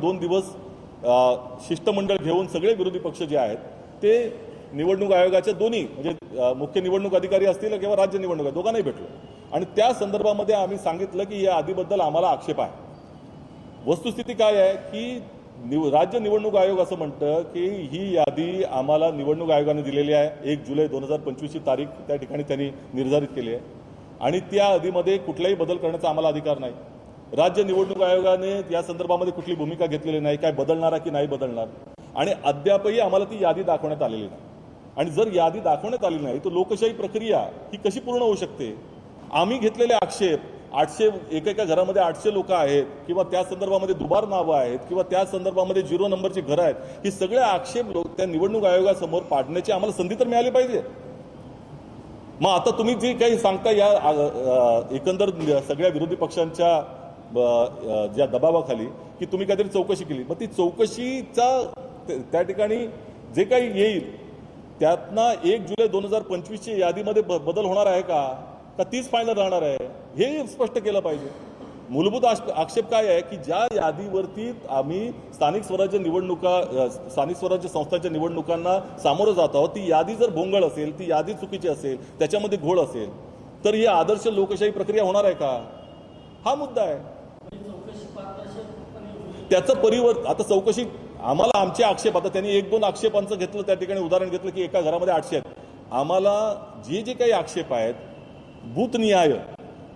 दोन दिवस शिष्टमंडळ घेऊन सगळे विरोधी पक्ष जे आहेत ते निवडणूक आयोगाच्या दोन्ही म्हणजे मुख्य निवडणूक अधिकारी असतील किंवा राज्य निवडणूक दोघांनाही भेटलो. आणि त्या संदर्भामध्ये आम्ही सांगितलं की या आधीबद्दल आम्हाला आक्षेप आहे. वस्तुस्थिती काय आहे की निव राज्य निवडणूक आयोग असं म्हणतं की ही यादी आम्हाला निवडणूक आयोगाने दिलेली आहे. एक जुलै दोन हजार पंचवीसची तारीख त्या ठिकाणी त्यांनी निर्धारित केली आहे. आणि त्या यादीमध्ये कुठलाही बदल करण्याचा आम्हाला अधिकार नाही. राज्य निवडणूक आयोगाने या संदर्भामध्ये कुठली भूमिका घेतलेली नाही काय बदलणारा की नाही बदलणार? आणि अद्यापही आम्हाला ती यादी दाखवण्यात आलेली नाही. आणि जर यादी दाखवण्यात आली नाही तर लोकशाही प्रक्रिया ही कशी पूर्ण होऊ शकते? आम्ही घेतलेले आक्षेप आठशे एकेका घरामध्ये आठशे लोक आहेत किंवा त्या संदर्भामध्ये दुबार नावं आहेत किंवा त्या संदर्भामध्ये झिरो नंबरची घरं आहेत ही सगळे आक्षेप लोक त्या निवडणूक आयोगासमोर पाडण्याची आम्हाला संधी तर मिळाली पाहिजे. मग आता तुम्ही जे काही सांगता या एकंदर सगळ्या विरोधी पक्षांच्या ज्या दबावाखाली की तुम्ही काहीतरी चौकशी केली. मग ती चौकशीचा त्या ठिकाणी जे काही येईल त्यातनं एक जुलै दोन हजार पंचवीसच्या यादीमध्ये ब- बदल होणार आहे का? का तीच फायनल राहणार आहे? हे स्पष्ट केलं पाहिजे. मूलभूत आक्षेप काय आहे की ज्या यादीवरती आम्ही स्थानिक स्वराज्य निवडणुका स्थानिक स्वराज्य संस्थांच्या निवडणुकांना सामोरं जात आहोत ती यादी जर भोंगळ असेल ती यादी चुकीची असेल त्याच्यामध्ये घोळ असेल तर ही आदर्श लोकशाही प्रक्रिया होणार आहे का? हा मुद्दा आहे. त्याचं परिवर्तन आता चौकशी आम्हाला आमचे आक्षेप आता त्यांनी एक दोन आक्षेपांचं घेतलं त्या ठिकाणी उदाहरण घेतलं की एका घरामध्ये आठशे आहेत. आम्हाला जे जे काही आक्षेप आहेत बूथनिहाय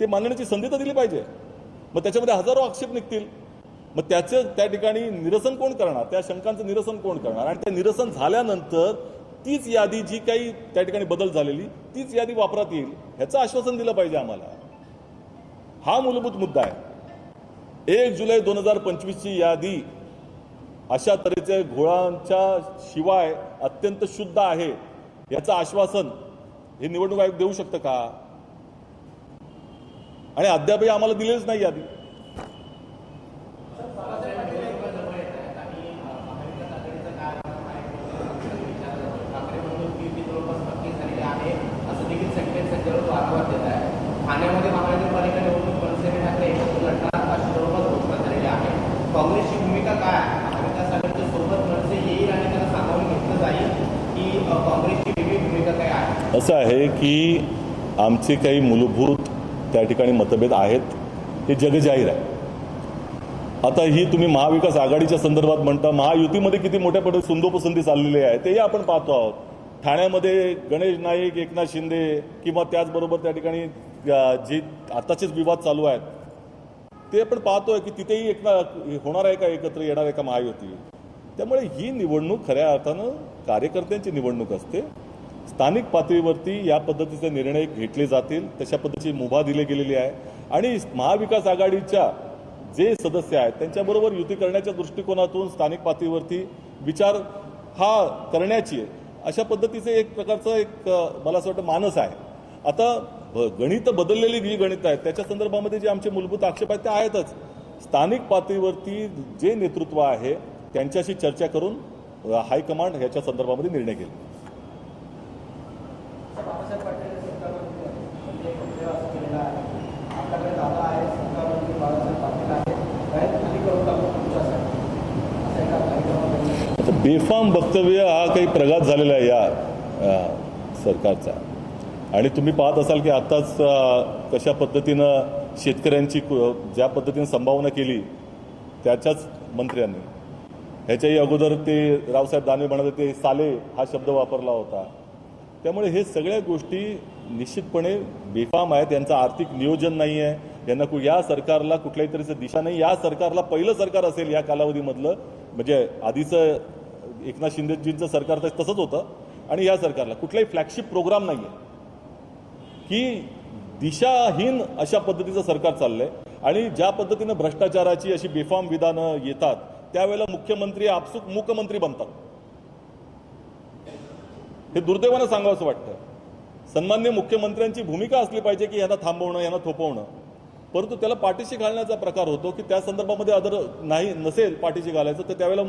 ते मांडण्याची संधी तर दिली पाहिजे. मग त्याच्यामध्ये हजारो आक्षेप निघतील. मग त्याचं त्या ठिकाणी निरसन कोण करणार? त्या शंकांचं निरसन कोण करणार? आणि त्या निरसन झाल्यानंतर तीच यादी जी काही त्या ठिकाणी बदल झालेली तीच यादी वापरात येईल ह्याचं आश्वासन दिलं पाहिजे आम्हाला. हा मूलभूत मुद्दा आहे. एक जुलै दोन हजार पंचवीसची यादी अशा तऱ्हेच्या घोळांच्या शिवाय अत्यंत शुद्ध आहे याचं आश्वासन हे निवडणूक आयोग देऊ शकतं का? आणि अद्यापही आम्हाला दिलेच नाही यादी असं देखील संकेत सध्यावर वारंवार देत आहे ठाण्यामध्ये महानगरपालिका निवडणूक मनसेने ठाकरे एकत्र लढणार अशी जवळपास घोषणा झालेली आहे काँग्रेसची भूमिका काय आहे? त्यासाठी सोबत मनसे येईल आणि त्याला सामावून घेतलं जाईल की काँग्रेसची वेगळी भूमिका काय आहे? असं आहे की आमचे काही मूलभूत त्या ठिकाणी मतभेद आहेत हे जगजाहीर आहे. आता ही तुम्ही महाविकास आघाडीच्या संदर्भात म्हणता महायुतीमध्ये किती मोठ्या पद्धतीत सुंदोपसंधी चाललेली आहे तेही आपण पाहतो आहोत. ठाण्यामध्ये गणेश नाईक एकनाथ शिंदे किंवा त्याचबरोबर त्या ठिकाणी जी जे आताचेच विवाद चालू आहेत ते आपण पाहतोय की तिथेही एक होणार आहे का एकत्र येणार आहे का महायुती? त्यामुळे ही निवडणूक खऱ्या अर्थानं कार्यकर्त्यांची निवडणूक असते. स्थानिक पातळीवरती या पद्धतीचे निर्णय घेतले जातील तशा पद्धतीची मुभा दिली गेलेली आहे. आणि महाविकास आघाडीच्या जे सदस्य आहेत त्यांच्याबरोबर युती करण्याच्या दृष्टिकोनातून स्थानिक पातळीवरती विचार हा करण्याची अशा पद्धतीचे एक प्रकारचं एक मला असं वाटतं मानस आहे. आता ब- गणित बदललेली जी गणित आहेत त्याच्या संदर्भामध्ये जे आमचे मूलभूत आक्षेप आहेत ते आहेतच. स्थानिक पातळीवरती जे नेतृत्व आहे त्यांच्याशी चर्चा करून हायकमांड ह्याच्या संदर्भामध्ये निर्णय घेईल. म्हणजे बेफाम वक्तव्य हा काही प्रघात झालेला आहे या सरकारचा. आणि तुम्ही पाहत असाल की आत्ताच कशा पद्धतीनं शेतकऱ्यांची कु- ज्या पद्धतीनं संभावना केली त्याच्याच मंत्र्यांनी. ह्याच्याही अगोदर ते रावसाहेब दानवे म्हणाले ते साले हा शब्द वापरला होता. त्यामुळे हे सगळ्या गोष्टी निश्चितपणे बेफाम आहेत. यांचं आर्थिक नियोजन नाही आहे. यांना कु या सरकारला कुठल्याही तऱ्हेचं दिशा नाही. या सरकारला पहिलं सरकार असेल या कालावधीमधलं. म्हणजे आधीचं एकनाथ शिंदेजींचं सरकार तर तसंच होतं. आणि या सरकारला कुठलाही फ्लॅगशिप प्रोग्राम नाही आहे की दिशाहीन अशा पद्धतीचं सरकार चाललंय आणि ज्या पद्धतीनं भ्रष्टाचाराची अशी बेफाम विधानं येतात त्यावेळेला मुख्यमंत्री आपसुक मुख्यमंत्री बनतात. हे दुर्दैवानं सांगावं असं वाटतं सन्मान्य मुख्यमंत्र्यांची भूमिका असली पाहिजे की यांना थांबवणं यांना थोपवणं. परंतु त्याला पाठीशी घालण्याचा प्रकार होतो की त्या संदर्भामध्ये अदर नाही नसेल पाठीशी घालायचं तर त्यावेळेला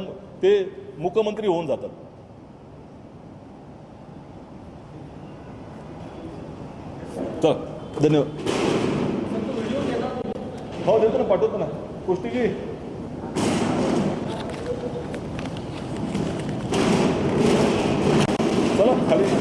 ते मुख्यमंत्री होऊन जातात. चला धन्यवाद हो देतो ना पाठवतो ना गोष्टीची चला खाली